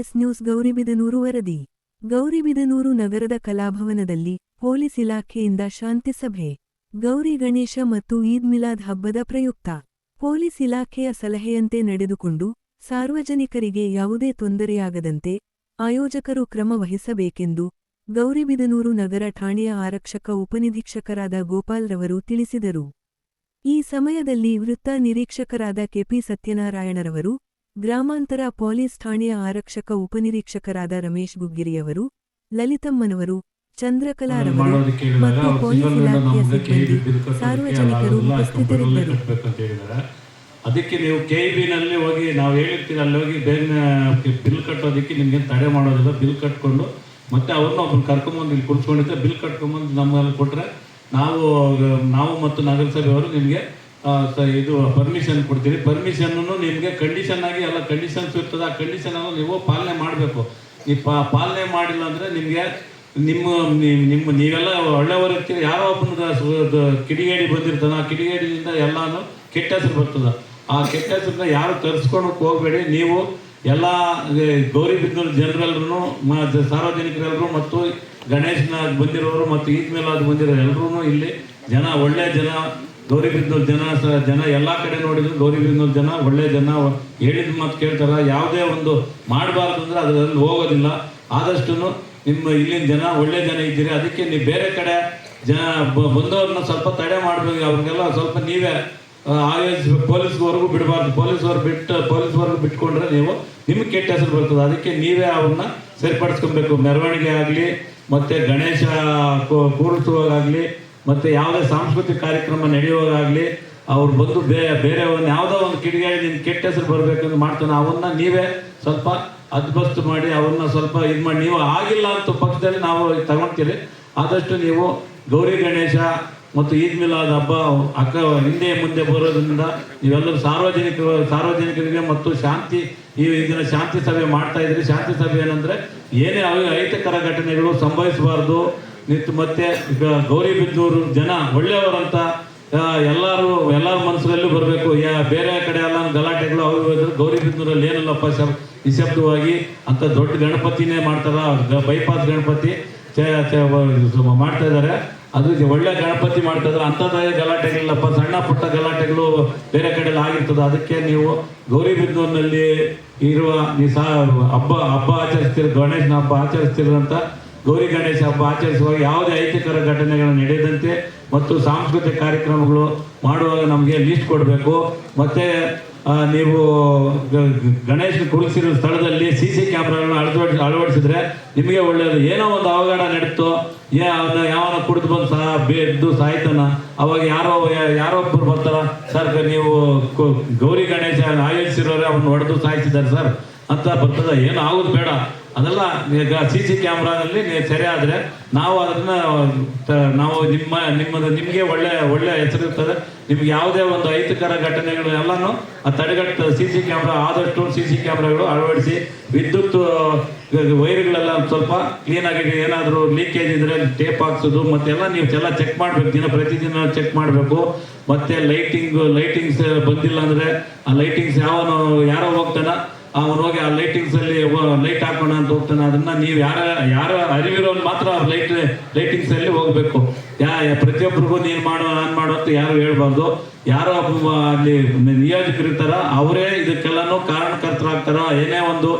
S news Gauribidanur ವರದಿ. ಗೌರಿಬಿದನೂರು ನಗರದ ಕಲಾಭವನದಲ್ಲಿ police ಇಲಾಖೆಯಿಂದ ಶಾಂತಿ ಸಭೆ. ಗೌರಿ ಗಣೇಶ ಮತ್ತು ಈದ್ ಮಿಲಾದ್ ಹಬ್ಬದ ಪ್ರಯುಕ್ತ. ಪೊಲೀಸ್ ಇಲಾಖೆಯ ಸಲಹೆಯಂತೆ ನಡೆದುಕೊಂಡು ಸಾರ್ವಜನಿಕರಿಗೆ ಯಾವುದೇ ತೊಂದರೆಯಾಗದಂತೆ ಆಯೋಜಕರು ಕ್ರಮ ವಹಿಸಬೇಕೆಂದು ಗೌರಿಬಿದನೂರು ನಗರ ಠಾಣೆಯ ಆರಕ್ಷಕ ಉಪನಿರೀಕ್ಷಕರಾದ ಗೋಪಾಲ್ ರವರು ತಿಳಿಸಿದರು. ಈ ಸಮಯದಲ್ಲಿ ವೃತ್ತ ನಿರೀಕ್ಷಕರಾದ ಕೆಪಿ ಸತ್ಯನಾರಾಯಣರವರು ಗ್ರಾಮಾಂತರ ಪೊಲೀಸ್ ಠಾಣೆಯ ಆರಕ್ಷಕ ಉಪನಿರೀಕ್ಷಕರಾದ ರಮೇಶ್ ಗುಗ್ಗಿರಿಯವರು ಲಲಿತಮ್ಮನವರು ಚಂದ್ರಕಲಾರವರು ಮತ್ತು ಪೊಲೀಸ್ ಇಲಾಖೆಯ ಸಿಬ್ಬಂದಿ ಸಾರ್ವಜನಿಕರು ಉಪಸ್ಥಿತರಿದ್ದರು. ಅದಕ್ಕೆ ನೀವು ಕೆ ನಲ್ಲಿ ಹೋಗಿ ನಾವು ಹೇಳಿರ್ತೀವಿ ಅಲ್ಲಿ ಹೋಗಿ ಬೇರೆ ಬಿಲ್ ಕಟ್ಟೋದಕ್ಕೆ ನಿಮ್ಗೆ ತಡೆ ಮಾಡೋದಿಲ್ಲ. ಬಿಲ್ ಕಟ್ಕೊಂಡು ಮತ್ತೆ ಅವ್ರನ್ನ ಒಬ್ಬರು ಕರ್ಕೊಂಬಂದು ಇಲ್ಲಿ ಕುಡ್ಸ್ಕೊಂಡಿದ್ದೆ ಬಿಲ್ ಕಟ್ಕೊಂಬಂದು ನಮ್ಮಲ್ಲಿ ಕೊಟ್ಟರೆ ನಾವು ನಾವು ಮತ್ತು ನಗರಸಭೆಯವರು ನಿಮಗೆ ಇದು ಪರ್ಮಿಷನ್ ಕೊಡ್ತೀರಿ. ಪರ್ಮಿಷನ್ನು ನಿಮಗೆ ಕಂಡೀಷನ್ ಆಗಿ ಎಲ್ಲ ಕಂಡೀಷನ್ಸ್ ಇರ್ತದೆ. ಆ ಕಂಡೀಷನ್ ಅನ್ನು ನೀವು ಪಾಲನೆ ಮಾಡಬೇಕು. ಪಾ, ಪಾಲನೆ ಮಾಡಿಲ್ಲ ಅಂದರೆ ನಿಮಗೆ ನಿಮ್ಮ ನಿಮ್ಮ, ನೀವೆಲ್ಲ ಒಳ್ಳೆಯವರು ಇರ್ತೀರಿ. ಯಾರೋ ಒಬ್ಬನ ಕಿಡಿಗೇಡಿ ಬಂದಿರ್ತಾನೆ ಆ ಕಿಡಿಗೇಡಿಯಿಂದ ಎಲ್ಲಾನು ಕೆಟ್ಟ ಹೆಸರು ಬರ್ತದೆ. ಆ ಕೆಟ್ಟ ಹೆಸರನ್ನ ಯಾರು ತರಿಸ್ಕೊಳಕ್ಕೆ ಹೋಗಬೇಡಿ. ನೀವು ಎಲ್ಲ ಗೌರಿಬಿದನೂರು ಜನರೆಲ್ಲರೂ ಸಾರ್ವಜನಿಕರೆಲ್ಲರೂ ಮತ್ತು ಗಣೇಶನ ಬಂದಿರೋರು ಮತ್ತು ಈದ್ ಅದು ಬಂದಿರೋ ಎಲ್ಲರೂ ಇಲ್ಲಿ ಜನ ಒಳ್ಳೆಯ ಜನ ಗೌರಿಬಿದನೂರು ಜನ ಜನ ಎಲ್ಲ ಕಡೆ ನೋಡಿದ್ರು. ಗೌರಿಬಿದನೂರು ಜನ ಒಳ್ಳೆ ಜನ. ಹೇಳಿದ ಮಾತು ಕೇಳ್ತಾರ. ಯಾವುದೇ ಒಂದು ಮಾಡಬಾರ್ದು ಅಂದರೆ ಅದರಲ್ಲಿ ಹೋಗೋದಿಲ್ಲ. ಆದಷ್ಟು ನಿಮ್ಮ ಇಲ್ಲಿನ ಜನ ಒಳ್ಳೆ ಜನ ಇದ್ದೀರಿ. ಅದಕ್ಕೆ ನೀವು ಬೇರೆ ಕಡೆ ಜನ ಬಂದವ್ರನ್ನ ಸ್ವಲ್ಪ ತಡೆ ಮಾಡಬೇಕು. ಅವ್ರಿಗೆಲ್ಲ ಸ್ವಲ್ಪ ನೀವೇ ಆಯೋಜಿಸ್ಬೇಕು ಪೊಲೀಸ್ವರೆಗೂ ಬಿಡಬಾರ್ದು. ಪೊಲೀಸ್ವರ್ಗು ಬಿಟ್ಟು, ಪೊಲೀಸ್ವರೆಗೂ ಬಿಟ್ಕೊಂಡ್ರೆ ನೀವು ನಿಮ್ಗೆ ಕೆಟ್ಟ ಹೆಸರು ಬರ್ತದೆ. ಅದಕ್ಕೆ ನೀವೇ ಅವ್ರನ್ನ ಸರಿಪಡಿಸ್ಕೊಬೇಕು. ಮೆರವಣಿಗೆ ಆಗಲಿ, ಮತ್ತೆ ಗಣೇಶ ಕೂರಿಸುವಾಗಲಿ ಮತ್ತೆ ಯಾವುದೇ ಸಾಂಸ್ಕೃತಿಕ ಕಾರ್ಯಕ್ರಮ ನಡೆಯುವಾಗಲಿ ಅವ್ರು ಬಂದು ಬೇ ಬೇರೆಯವ್ರನ್ನ ಯಾವುದೋ ಒಂದು ಕಿಡಿಗಾಡಿ ನಿಮ್ಮ ಕೆಟ್ಟ ಹೆಸರು ಬರಬೇಕಂತ ಮಾಡ್ತಾನೆ, ಅವನ್ನ ನೀವೇ ಸ್ವಲ್ಪ ಅದ್ಭಸ್ತು ಮಾಡಿ ಅವನ್ನ ಸ್ವಲ್ಪ ಇದು ಮಾಡಿ. ನೀವು ಆಗಿಲ್ಲ ಅಂತ ಪಕ್ಷದಲ್ಲಿ ನಾವು ತಗೊಳ್ತೀರಿ ಆದಷ್ಟು ನೀವು ಗೌರಿ ಗಣೇಶ ಮತ್ತು ಈದ್ ಮಿಲಾದ್ ಹಬ್ಬ ಅಕ್ಕ ಹಿಂದೆ ಮುಂದೆ ಬರೋದ್ರಿಂದ ನೀವೆಲ್ಲರೂ ಸಾರ್ವಜನಿಕ ಸಾರ್ವಜನಿಕರಿಗೆ ಮತ್ತು ಶಾಂತಿ, ಈ ಇದನ್ನು ಶಾಂತಿ ಸಭೆ ಮಾಡ್ತಾ ಇದ್ರಿ. ಶಾಂತಿ ಸಭೆ ಏನಂದ್ರೆ ಏನೇ ಅಹಿತಕರ ಘಟನೆಗಳು ಸಂಭವಿಸಬಾರ್ದು. ನಿಂತು ಮತ್ತೆ ಗೌರಿಬಿದ್ದೂರು ಜನ ಒಳ್ಳೆಯವರಂತ ಎಲ್ಲರೂ, ಎಲ್ಲರ ಮನಸ್ಸಲ್ಲೂ ಬರಬೇಕು. ಯಾ, ಬೇರೆ ಕಡೆ ಎಲ್ಲ ಗಲಾಟೆಗಳು ಅವು ಇವು ಇದ್ರೆ ಗೌರಿಬಿದ್ದೂರಲ್ಲಿ ಏನಲ್ಲಪ್ಪ ಶಬ್, ನಿಶಬ್ದವಾಗಿ ಅಂತ ದೊಡ್ಡ ಗಣಪತಿನೇ ಮಾಡ್ತಾರ? ಬೈಪಾಸ್ ಗಣಪತಿ ಮಾಡ್ತಾ ಇದ್ದಾರೆ ಅದು ಒಳ್ಳೆ ಗಣಪತಿ ಮಾಡ್ತಾ ಇದ್ದಾರೆ ಅಂಥದ್ದೇ ಗಲಾಟೆಗಳಿಲ್ಲಪ್ಪ. ಸಣ್ಣ ಪುಟ್ಟ ಗಲಾಟೆಗಳು ಬೇರೆ ಕಡೆ ಆಗಿರ್ತದೆ. ಅದಕ್ಕೆ ನೀವು ಗೌರಿಬಿದ್ದೂರಿನಲ್ಲಿ ಇರುವ ನೀ ಸಹ ಹಬ್ಬ ಹಬ್ಬ ಆಚರಿಸ್ತಿರ, ಗಣೇಶನ ಹಬ್ಬ ಆಚರಿಸ್ತಿರಂತ ಗೌರಿ ಗಣೇಶ ಹಬ್ಬ ಆಚರಿಸುವಾಗ ಯಾವುದೇ ಐತಿಕರ ಘಟನೆಗಳು ನಡೆಯದಂತೆ ಮತ್ತು ಸಾಂಸ್ಕೃತಿಕ ಕಾರ್ಯಕ್ರಮಗಳು ಮಾಡುವಾಗ ನಮಗೆ ಲೀಸ್ಟ್ ಕೊಡಬೇಕು. ಮತ್ತೆ ನೀವು ಗಣೇಶ ಕುಳಿಸಿರೋ ಸ್ಥಳದಲ್ಲಿ ಸಿ ಸಿ ಕ್ಯಾಮ್ರಾಗಳನ್ನ ಅಳವಡಿಸಿ, ಅಳವಡಿಸಿದ್ರೆ ನಿಮಗೆ ಒಳ್ಳೆಯದು ಏನೋ ಒಂದು ಅವಘಡ ನಡೀತು. ಏ ಅವನ ಯಾವನ ಕುಡಿದು ಬಂದು ಸಹ ಬೆದ್ದು ಸಾಯ್ತಾನ. ಅವಾಗ ಯಾರೋ ಒಬ್ಬರು ಬರ್ತಾರ, ಸರ್ ನೀವು ಗೌರಿ ಗಣೇಶ ಆಯೋಜಿಸಿರೋರೆ, ಅವ್ರನ್ನ ಹೊಡೆದು ಸಾಯಿಸಿದ್ದಾರೆ, ಸರ್. ಅಂತ ಬರ್ತದೆ. ಏನು ಆಗೋದು ಬೇಡ. ಅದೆಲ್ಲ ಈಗ ಸಿ ಸಿ ಕ್ಯಾಮ್ರಾದಲ್ಲಿ ನೀವು ಸೆರೆ ಆದರೆ ನಾವು ಅದನ್ನ ನಾವು ನಿಮ್ಮ, ನಿಮ್ಮದು ನಿಮಗೆ ಒಳ್ಳೆ ಒಳ್ಳೆ ಹೆಸರು ಇರ್ತದೆ. ನಿಮ್ಗೆ ಯಾವುದೇ ಒಂದು ಐತಿಕರ ಘಟನೆಗಳು ಎಲ್ಲನೂ ತಡೆಗಟ್ಟ ಸಿ ಸಿ ಕ್ಯಾಮ್ರಾ, ಆದಷ್ಟು ಸಿ ಸಿ ಕ್ಯಾಮ್ರಾಗಳು ಅಳವಡಿಸಿ ವಿದ್ಯುತ್ ವೈರ್ಗಳೆಲ್ಲ ಸ್ವಲ್ಪ ಕ್ಲೀನ್ ಆಗಿ ಏನಾದರೂ ಲೀಕೇಜ್ ಇದ್ರೆ ಟೇಪ್ ಹಾಕ್ಸೋದು ಮತ್ತೆಲ್ಲ ನೀವು ಎಲ್ಲ ಚೆಕ್ ಮಾಡಬೇಕು. ದಿನ ಪ್ರತಿದಿನ ಚೆಕ್ ಮಾಡಬೇಕು. ಮತ್ತೆ ಲೈಟಿಂಗ್ ಲೈಟಿಂಗ್ಸ್ ಬಂದಿಲ್ಲ ಅಂದರೆ ಆ ಲೈಟಿಂಗ್ಸ್ ಯಾವನು, ಯಾರೋ ಹೋಗ್ತಾನ? ಅವನು ಹೋಗಿ ಆ ಲೈಟಿಂಗ್ಸ್ ಅಲ್ಲಿ ಲೈಟ್ ಹಾಕೋಣ ಅಂತ ಹೋಗ್ತಾನೆ. ಅದನ್ನ ನೀವು ಯಾರ ಯಾರ ಅರಿವಿರೋನ್ ಮಾತ್ರ ಲೈಟ್ ಲೈಟಿಂಗ್ಸ್ ಅಲ್ಲಿ ಹೋಗ್ಬೇಕು. ಯಾ ಪ್ರತಿಯೊಬ್ಬರಿಗೂ ನೀನ್ ಮಾಡೋ, ನಾನ್ ಮಾಡೋ ಅಂತ ಯಾರು ಹೇಳ್ಬಾರ್ದು. ಯಾರೋ ಅಲ್ಲಿ ನಿಯೋಜಕರಿರ್ತಾರ ಅವರೇ ಇದಕ್ಕೆಲ್ಲಾನು ಕಾರಣಕರ್ತರಾಗ್ತಾರ. ಏನೇ ಒಂದು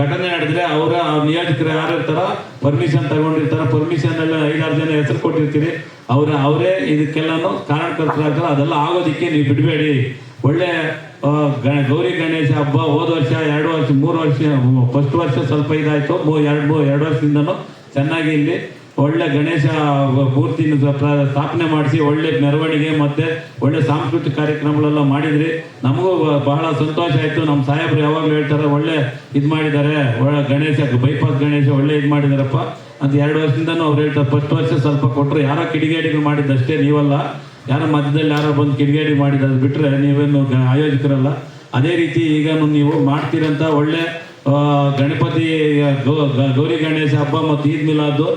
ಘಟನೆ ನಡೆದ್ರೆ ಅವರ ನಿಯೋಜಕರು ಯಾರು ಇರ್ತಾರ ಪರ್ಮಿಷನ್ ತಗೊಂಡಿರ್ತಾರ. ಪರ್ಮಿಷನ್ ಎಲ್ಲ ಐದಾರು ಜನ ಹೆಸರು ಕೊಟ್ಟಿರ್ತೀರಿ. ಅವ್ರ, ಅವರೇ ಇದಕ್ಕೆಲ್ಲಾನು ಕಾರಣಕರ್ತರಾಗ್ತಾರ. ಅದೆಲ್ಲ ಆಗೋದಿಕ್ಕೆ ನೀವು ಬಿಡಬೇಡಿ. ಒಳ್ಳೆ ಗೌರಿ ಗಣೇಶ ಹಬ್ಬ, ಹೋದ ವರ್ಷ, ಎರಡು ವರ್ಷ, ಮೂರು ವರ್ಷ, ಫಸ್ಟ್ ವರ್ಷ ಸ್ವಲ್ಪ ಇದಾಯಿತು ಎರಡು ಎರಡು ವರ್ಷದಿಂದನೂ ಚೆನ್ನಾಗಿ ಇಲ್ಲಿ ಒಳ್ಳೆ ಗಣೇಶ ಮೂರ್ತಿನ ಸ್ಥಾಪನೆ ಮಾಡಿಸಿ ಒಳ್ಳೆ ಮೆರವಣಿಗೆ ಮತ್ತೆ ಒಳ್ಳೆ ಸಾಂಸ್ಕೃತಿಕ ಕಾರ್ಯಕ್ರಮಗಳೆಲ್ಲ ಮಾಡಿದ್ರಿ. ನಮಗೂ ಬಹಳ ಸಂತೋಷ ಆಯ್ತು. ನಮ್ಮ ಸಾಹೇಬ್ರು ಯಾವಾಗಲೂ ಹೇಳ್ತಾರೆ, ಒಳ್ಳೆ ಇದು ಮಾಡಿದ್ದಾರೆ. ಒಳ್ಳೆ ಗಣೇಶ, ಬೈಪಾಸ್ ಗಣೇಶ ಒಳ್ಳೆ ಇದು ಮಾಡಿದಾರಪ್ಪ. ಅಂತ ಎರಡು ವರ್ಷದಿಂದನೂ ಅವ್ರು ಹೇಳ್ತಾರೆ, ಫಸ್ಟ್ ವರ್ಷ ಸ್ವಲ್ಪ ಕೊಟ್ಟರು ಯಾರೋ ಕಿಡಿಗೇಡಿಗಳು ಮಾಡಿದ್ದಷ್ಟೇ ನೀವಲ್ಲ. ಯಾರ ಮಧ್ಯದಲ್ಲಿ ಯಾರೋ ಬಂದು ಕಿಡಿಗೇಡಿ ಮಾಡಿದ್ದು ಬಿಟ್ರೆ ನೀವೇನು ಆಯೋಜಕರಲ್ಲ. ಅದೇ ರೀತಿ ಈಗ ನೀವು ಮಾಡ್ತೀರಂತ ಒಳ್ಳೆ ಗಣಪತಿ ಗೌರಿ ಗಣೇಶ ಹಬ್ಬ ಮತ್ತು ಈದ್ ಮಿಲಾದು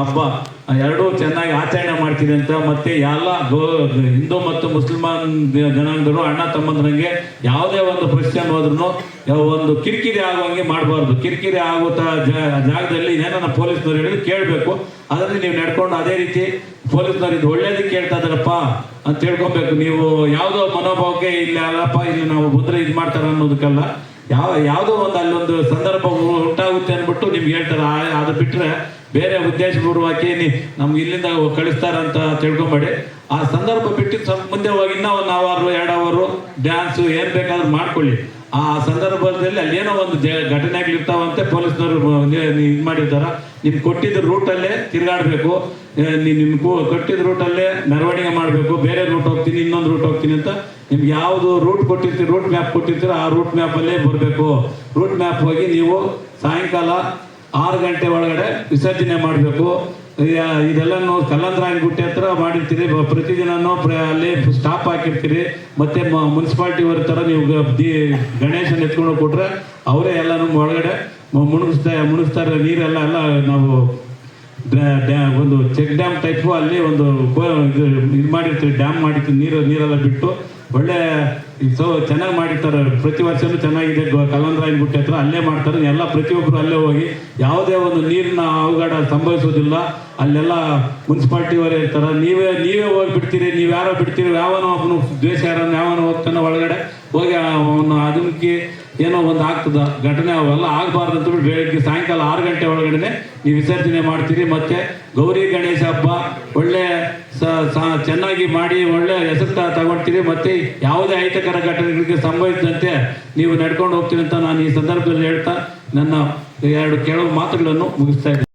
ಹಬ್ಬ ಎರಡೂ ಚೆನ್ನಾಗಿ ಆಚರಣೆ ಮಾಡ್ತೀನಿ ಅಂತ ಮತ್ತೆ ಎಲ್ಲ ಗೋ, ಹಿಂದೂ ಮತ್ತು ಮುಸ್ಲಿಮಾನ್ ಜನಾಂಗರು ಅಣ್ಣ ತಮ್ಮಂದ್ರಂಗೆ ಯಾವುದೇ ಒಂದು ಪ್ರಶ್ನೆ ಹೋದ್ರೂ ಒಂದು ಕಿರಿಕಿರಿ ಆಗುವಂಗೆ ಮಾಡಬಾರ್ದು. ಕಿರಿಕಿರಿ ಆಗುತ್ತಾ ಜಾಗದಲ್ಲಿ ಏನನ್ನ ಪೊಲೀಸ್ನವ್ರು ಹೇಳಿದ್ರೆ ಕೇಳಬೇಕು. ಅದರಲ್ಲಿ ನೀವು ನಡ್ಕೊಂಡು ಅದೇ ರೀತಿ ಪೊಲೀಸ್ನವ್ರು ಇದು ಒಳ್ಳೇದಕ್ಕೆ ಕೇಳ್ತಾ ಇದ್ದಾರಪ್ಪ ಅಂತ ತಿಳ್ಕೊಬೇಕು. ನೀವು ಯಾವುದೋ ಮನೋಭಾವಕ್ಕೆ ಇಲ್ಲ, ಅಲ್ಲಪ್ಪ, ಇಲ್ಲಿ ನಾವು ಬಂದ್ರೆ ಇದು ಮಾಡ್ತಾರ ಅನ್ನೋದಕ್ಕಲ್ಲ. ಯಾವ, ಯಾವುದೋ ಒಂದು ಅಲ್ಲೊಂದು ಸಂದರ್ಭ ಉಂಟಾಗುತ್ತೆ ಅಂದ್ಬಿಟ್ಟು ನಿಮ್ಗೆ ಹೇಳ್ತಾರೆ. ಅದು ಬಿಟ್ರೆ ಬೇರೆ ಉದ್ದೇಶಪೂರ್ವಕ್ಕೆ ನೀ ನಮ್ಗೆ ಇಲ್ಲಿಂದ ಕಳಿಸ್ತಾರಂತ ತಿಳ್ಕೊಂಬೇಡಿ. ಆ ಸಂದರ್ಭ ಸ್ವಲ್ಪ ಮುಂದೆ ಹೋಗಿ ಇನ್ನೂ ಒಂದು ಅವರು, ಎರಡು ಅವರು ಡ್ಯಾನ್ಸು ಏನು ಬೇಕಾದ್ರೂ ಮಾಡ್ಕೊಳ್ಳಿ. ಆ ಸಂದರ್ಭದಲ್ಲಿ ಅಲ್ಲಿ ಏನೋ ಒಂದು ಘಟನೆಗಳಿರ್ತಾವಂತೆ ಪೊಲೀಸ್ನವರು ಇದು ಮಾಡಿರ್ತಾರ. ನಿಮ್ ಕೊಟ್ಟಿದ್ದ ರೂಟಲ್ಲೇ ತಿರುಗಾಡಬೇಕು. ನಿಮ್ಗೆ ಕೊಟ್ಟಿದ್ದ ರೂಟಲ್ಲೇ ಮೆರವಣಿಗೆ ಮಾಡಬೇಕು. ಬೇರೆ ರೂಟ್ ಹೋಗ್ತೀನಿ, ಇನ್ನೊಂದು ರೂಟ್ ಹೋಗ್ತೀನಿ ಅಂತ ನಿಮ್ಗೆ ಯಾವುದು ರೂಟ್ ಕೊಟ್ಟಿರ್ತೀರಿ ರೂಟ್ ಮ್ಯಾಪ್ ಕೊಟ್ಟಿರ್ತೀರೋ ಆ ರೂಟ್ ಮ್ಯಾಪಲ್ಲೇ ಬರಬೇಕು. ರೂಟ್ ಮ್ಯಾಪ್ ಹೋಗಿ ನೀವು ಸಾಯಂಕಾಲ ಆರು ಗಂಟೆ ಒಳಗಡೆ ವಿಸರ್ಜನೆ ಮಾಡಬೇಕು. ಇದೆಲ್ಲನೂ ಕಲ್ಲಂದ್ರಾಯನ ಗುಟ್ಟೆ ಹತ್ರ ಮಾಡಿರ್ತೀರಿ. ಪ್ರತಿದಿನನೂ ಪ್ರ ಅಲ್ಲಿ ಸ್ಟಾಪ್ ಹಾಕಿರ್ತೀರಿ. ಮತ್ತೆ ಮುನ್ಸಿಪಾಲ್ಟಿ ಅವ್ರ ಥರ ನೀವು ಗಣೇಶನ ಎತ್ಕೊಂಡು ಕೊಟ್ಟರೆ ಅವರೇ ಎಲ್ಲನೂ ಒಳಗಡೆ ಮುಣಿಸ್ತಾ ಮುಳುಗಿಸ್ತಾರೆ ನೀರೆಲ್ಲ ಎಲ್ಲ ನಾವು ಒಂದು ಚೆಕ್ ಡ್ಯಾಮ್ ಟೈಪು ಅಲ್ಲಿ ಒಂದು ಇದು ಇದು ಮಾಡಿರ್ತೀವಿ. ಡ್ಯಾಮ್ ಮಾಡಿರ್ತೀವಿ. ನೀರು ನೀರೆಲ್ಲ ಬಿಟ್ಟು ಒಳ್ಳೆ ಸೊ ಚೆನ್ನಾಗಿ ಮಾಡಿರ್ತಾರೆ ಪ್ರತಿ ವರ್ಷವೂ ಚೆನ್ನಾಗಿದೆ. ಕಲ್ಲಂದ್ರಾಯನ ಗುಟ್ಟೆ ಹತ್ರ ಅಲ್ಲೇ ಮಾಡ್ತಾರೆ. ಎಲ್ಲ ಪ್ರತಿಯೊಬ್ಬರು ಅಲ್ಲೇ ಹೋಗಿ ಯಾವುದೇ ಒಂದು ನೀರಿನ ಅವಘಡ ಸಂಭವಿಸೋದಿಲ್ಲ. ಅಲ್ಲೆಲ್ಲ ಮುನ್ಸಿಪಾಲ್ಟಿಯವರೇ ಇರ್ತಾರೆ. ನೀವೇ ನೀವೇ ಹೋಗಿ ಬಿಡ್ತೀರಿ. ನೀವು ಯಾರೋ ಬಿಡ್ತೀರಿ. ಯಾವನೋ ಅವನು ದ್ವೇಷ ಯಾರನ್ನು, ಯಾವನೋ ಹೋಗ್ತಾನೆ ಒಳಗಡೆ. ಹೋಗಿ ಅವನು ಅದಕ್ಕೆ ಏನೋ ಒಂದು ಆಗ್ತದ, ಘಟನೆ ಅವೆಲ್ಲ ಆಗಬಾರ್ದು ಅಂತ ಬಿಟ್ಟು ಬೆಳಗ್ಗೆ ಸಾಯಂಕಾಲ ಆರು ಗಂಟೆ ಒಳಗಡೆ ನೀವು ವಿಸರ್ಜನೆ ಮಾಡ್ತೀರಿ. ಮತ್ತೆ ಗೌರಿ ಗಣೇಶ ಹಬ್ಬ, ಒಳ್ಳೆ ಚೆನ್ನಾಗಿ ಮಾಡಿ, ಒಳ್ಳೆ ಹೆಸರು ತಗೊಳ್ತೀರಿ. ಮತ್ತೆ ಯಾವುದೇ ಅಹಿತಕರ ಘಟನೆಗಳಿಗೆ ಸಂಭವಿಸಿದಂತೆ ನೀವು ನಡ್ಕೊಂಡು ಹೋಗ್ತೀರಿ ಅಂತ ನಾನು ಈ ಸಂದರ್ಭದಲ್ಲಿ ಹೇಳ್ತಾ ನನ್ನ ಎರಡು ಕೆಲವು ಮಾತುಗಳನ್ನು ಮುಗಿಸ್ತಾ